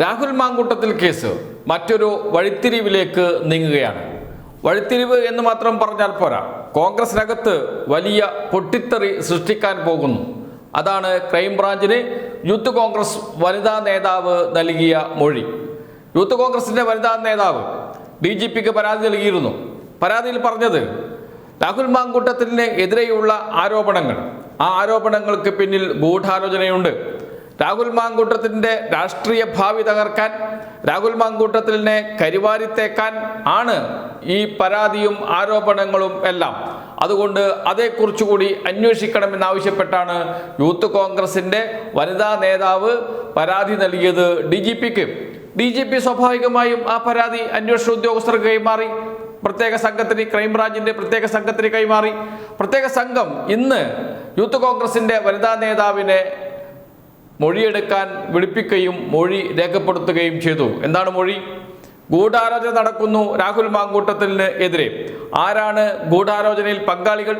Rahul Mamkootathil case മറ്റൊരു വഴിത്തിരിവിലേക്ക് നീങ്ങുകയാണ്. വഴിത്തിരിവ് എന്ന് മാത്രം പറഞ്ഞാൽ പോരാ. കോൺഗ്രസിനകത്ത് വലിയ പൊട്ടിത്തെറി സൃഷ്ടിക്കാൻ പോകുന്നു. അതാണ് ക്രൈംബ്രാഞ്ചിന് യൂത്ത് കോൺഗ്രസ് വനിതാ നേതാവ് നൽകിയ മൊഴി. യൂത്ത് കോൺഗ്രസിന്റെ വനിതാ നേതാവ് ഡി ജി പിക്ക് പരാതി നൽകിയിരുന്നു. പരാതിയിൽ പറഞ്ഞത് രാഹുൽ മാങ്കൂട്ടത്തിന് എതിരെയുള്ള ആരോപണങ്ങൾ. ആ ആരോപണങ്ങൾക്ക് പിന്നിൽ ഗൂഢാലോചനയുണ്ട്. രാഹുൽ മാങ്കൂട്ടത്തിന്റെ രാഷ്ട്രീയ ഭാവി തകർക്കാൻ രാഹുൽ മാങ്കൂട്ടത്തിനെ കരിവാരിത്തേക്കാൻ ആണ് ഈ പരാതിയും ആരോപണങ്ങളും എല്ലാം. അതുകൊണ്ട് അതേക്കുറിച്ചുകൂടി അന്വേഷിക്കണമെന്നാവശ്യപ്പെട്ടാണ് യൂത്ത് കോൺഗ്രസിന്റെ വനിതാ നേതാവ് പരാതി നൽകിയത് ഡി ജി പിക്ക്. ഡി ജി പി സ്വാഭാവികമായും ആ പരാതി അന്വേഷണ ഉദ്യോഗസ്ഥർക്ക് കൈമാറി. പ്രത്യേക സംഘത്തിന് ക്രൈംബ്രാഞ്ചിന്റെ പ്രത്യേക സംഘത്തിന് കൈമാറി. പ്രത്യേക സംഘം ഇന്ന് യൂത്ത് കോൺഗ്രസിന്റെ വനിതാ നേതാവിനെ മൊഴിയെടുക്കാൻ വിളിപ്പിക്കുകയും മൊഴി രേഖപ്പെടുത്തുകയും ചെയ്തു. എന്താണ് മൊഴി? ഗൂഢാലോചന നടക്കുന്നു രാഹുൽ മാങ്കൂട്ടത്തിന് എതിരെ. ആരാണ് ഗൂഢാലോചനയിൽ പങ്കാളികൾ?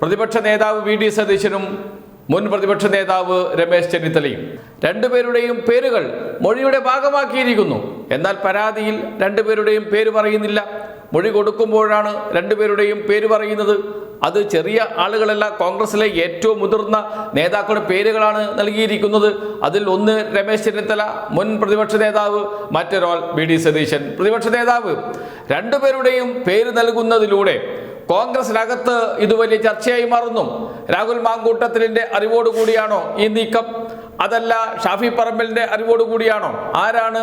പ്രതിപക്ഷ നേതാവ് വി ഡി സതീശനും മുൻ പ്രതിപക്ഷ നേതാവ് രമേശ് ചെന്നിത്തലയും. രണ്ടുപേരുടെയും പേരുകൾ മൊഴിയുടെ ഭാഗമാക്കിയിരിക്കുന്നു. എന്നാൽ പരാതിയിൽ രണ്ടുപേരുടെയും പേര് പറയുന്നില്ല. മൊഴി കൊടുക്കുമ്പോഴാണ് രണ്ടുപേരുടെയും പേര് പറയുന്നത്. അത് ചെറിയ ആളുകളല്ല കോൺഗ്രസിലെ ഏറ്റവും മുതിർന്ന നേതാക്കളുടെ പേരുകളാണ് നൽകിയിരിക്കുന്നത്. അതിൽ ഒന്ന് രമേശ് ചെന്നിത്തല മുൻ പ്രതിപക്ഷ നേതാവ് മറ്റൊരാൾ ബി ഡി സതീശൻ. പ്രതിപക്ഷ നേതാവ് രണ്ടുപേരുടെയും പേര് നൽകുന്നതിലൂടെ കോൺഗ്രസിനകത്ത് ഇത് വലിയ ചർച്ചയായി മാറുന്നു. രാഹുൽ മാങ്കൂട്ടത്തിലിന്റെ അറിവോടുകൂടിയാണോ ഈ നീക്കം? അതല്ല ഷാഫി പറമ്പലിന്റെ അറിവോടുകൂടിയാണോ? ആരാണ്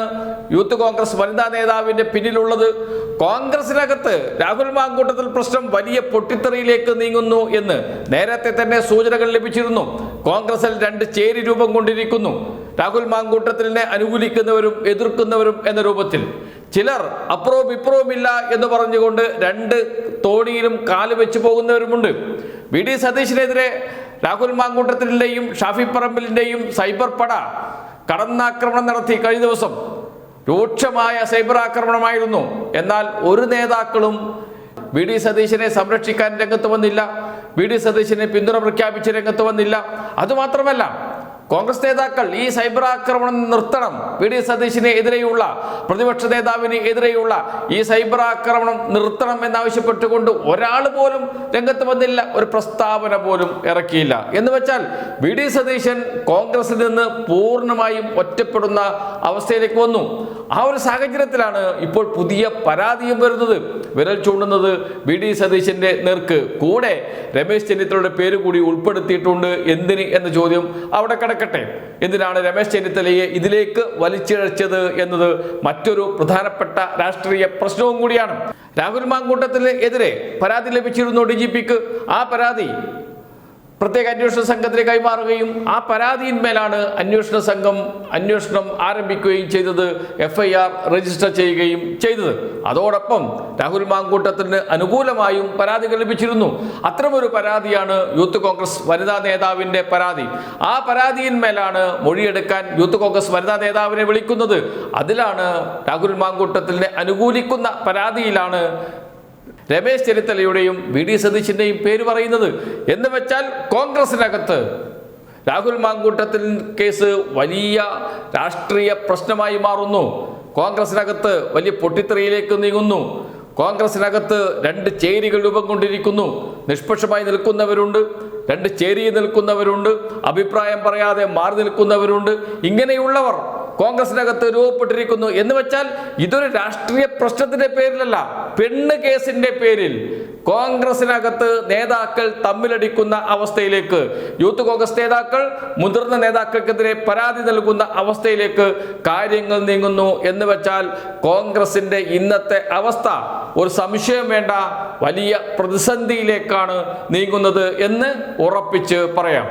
യൂത്ത് കോൺഗ്രസ് വനിതാ നേതാവിന്റെ പിന്നിലുള്ളത്? കോൺഗ്രസിനകത്ത് രാഹുൽ മാങ്കൂട്ടത്തിൽ പ്രശ്നം വലിയ പൊട്ടിത്തെറിയിലേക്ക് നീങ്ങുന്നു എന്ന് നേരത്തെ തന്നെ സൂചനകൾ ലഭിച്ചിരുന്നു. കോൺഗ്രസിൽ രണ്ട് ചേരി രൂപം കൊണ്ടിരിക്കുന്നു. രാഹുൽ മാങ്കൂട്ടത്തിനെ അനുകൂലിക്കുന്നവരും എതിർക്കുന്നവരും എന്ന രൂപത്തിൽ. ചിലർ അപ്പുറവും വിപ്രോമില്ല എന്ന് പറഞ്ഞുകൊണ്ട് രണ്ട് തോണിയിലും കാൽ വെച്ച് പോകുന്നവരുമുണ്ട്. വി. ഡി. സതീശിനെതിരെ രാഹുൽ മാങ്കൂട്ടത്തിന്റെയും ഷാഫി പറമ്പിലിന്റെയും സൈബർ പട കടന്നാക്രമണം നടത്തി കഴിഞ്ഞ ദിവസം രൂക്ഷമായ സൈബർ ആക്രമണമായിരുന്നു. എന്നാൽ ഒരു നേതാക്കളും വി ഡി സതീശനെ സംരക്ഷിക്കാൻ രംഗത്ത് വന്നില്ല. വി ഡി സതീശനെ പിന്തുണ പ്രഖ്യാപിച്ച് രംഗത്ത് വന്നില്ല. അതുമാത്രമല്ല കോൺഗ്രസ് നേതാക്കൾ ഈ സൈബർ ആക്രമണം നിർത്തണം. V D. സതീശിന് എതിരെയുള്ള പ്രതിപക്ഷ നേതാവിന് എതിരെയുള്ള ഈ സൈബർ ആക്രമണം നിർത്തണം എന്നാവശ്യപ്പെട്ടുകൊണ്ട് ഒരാൾ പോലും രംഗത്ത് വന്നില്ല ഒരു പ്രസ്താവന പോലും ഇറക്കിയില്ല. എന്ന് വെച്ചാൽ വി ഡി. സതീശൻ കോൺഗ്രസിൽ നിന്ന് പൂർണമായും ഒറ്റപ്പെടുന്ന അവസ്ഥയിലേക്ക് വന്നു. ആ ഒരു സാഹചര്യത്തിലാണ് ഇപ്പോൾ പുതിയ പരാതിയും വരുന്നത്. വിരൽ ചൂണ്ടുന്നത് വി ഡി സതീശന്റെ നേർക്ക്. കൂടെ രമേശ് ചെന്നിത്തലയുടെ പേര് കൂടി ഉൾപ്പെടുത്തിയിട്ടുണ്ട് എന്തിന് എന്ന ചോദ്യം അവിടെ കിടക്കട്ടെ. എന്തിനാണ് രമേശ് ചെന്നിത്തലയെ ഇതിലേക്ക് വലിച്ചിഴച്ചത് എന്നത് മറ്റൊരു പ്രധാനപ്പെട്ട രാഷ്ട്രീയ പ്രശ്നവും കൂടിയാണ്. രാഹുൽ മാങ്കൂട്ടത്തിന് എതിരെ പരാതി ലഭിച്ചിരുന്നു ഡി ആ പരാതി പ്രത്യേക അന്വേഷണ സംഘത്തിന് കൈമാറുകയും ആ പരാതിയിന്മേലാണ് അന്വേഷണ സംഘം അന്വേഷണം ആരംഭിക്കുകയും ചെയ്തത് എഫ് ഐ ആർ രജിസ്റ്റർ ചെയ്യുകയും ചെയ്തത്. അതോടൊപ്പം രാഹുൽ മാങ്കൂട്ടത്തിന് അനുകൂലമായും പരാതികൾ ലഭിച്ചിരുന്നു. അത്തരമൊരു പരാതിയാണ് യൂത്ത് കോൺഗ്രസ് വനിതാ നേതാവിന്റെ പരാതി. ആ പരാതിയിന്മേലാണ് മൊഴിയെടുക്കാൻ യൂത്ത് കോൺഗ്രസ് വനിതാ നേതാവിനെ വിളിക്കുന്നത്. അതിലാണ് രാഹുൽ മാങ്കൂട്ടത്തിനെ അനുകൂലിക്കുന്ന പരാതിയിലാണ് രമേശ് ചെന്നിത്തലയുടെയും വി ഡി സതീശിന്റെയും പേര് പറയുന്നത് എന്ന് വെച്ചാൽ കോൺഗ്രസിനകത്ത് രാഹുൽ മാങ്കൂട്ടത്തിൽ കേസ് വലിയ രാഷ്ട്രീയ പ്രശ്നമായി മാറുന്നു. കോൺഗ്രസിനകത്ത് വലിയ പൊട്ടിത്തെറിയിലേക്ക് നീങ്ങുന്നു. കോൺഗ്രസിനകത്ത് രണ്ട് ചേരികൾ രൂപം കൊണ്ടിരിക്കുന്നു. നിഷ്പക്ഷമായി നിൽക്കുന്നവരുണ്ട് രണ്ട് ചേരി നിൽക്കുന്നവരുണ്ട് അഭിപ്രായം പറയാതെ മാറി നിൽക്കുന്നവരുണ്ട്. ഇങ്ങനെയുള്ളവർ കോൺഗ്രസിനകത്ത് രൂപപ്പെട്ടിരിക്കുന്നു എന്ന് വെച്ചാൽ ഇതൊരു രാഷ്ട്രീയ പ്രശ്നത്തിന്റെ പേരിലല്ല. പെണ്ണ് കേസിന്റെ പേരിൽ കോൺഗ്രസിനകത്ത് നേതാക്കൾ തമ്മിലടിക്കുന്ന അവസ്ഥയിലേക്ക് യൂത്ത് കോൺഗ്രസ് നേതാക്കൾ മുതിർന്ന നേതാക്കൾക്കെതിരെ പരാതി നൽകുന്ന അവസ്ഥയിലേക്ക് കാര്യങ്ങൾ നീങ്ങുന്നു എന്ന് വെച്ചാൽ കോൺഗ്രസിന്റെ ഇന്നത്തെ അവസ്ഥ ഒരു സംശയം വേണ്ട വലിയ പ്രതിസന്ധിയിലേക്കാണ് നീങ്ങുന്നത് എന്ന് ഉറപ്പിച്ച് പറയാം.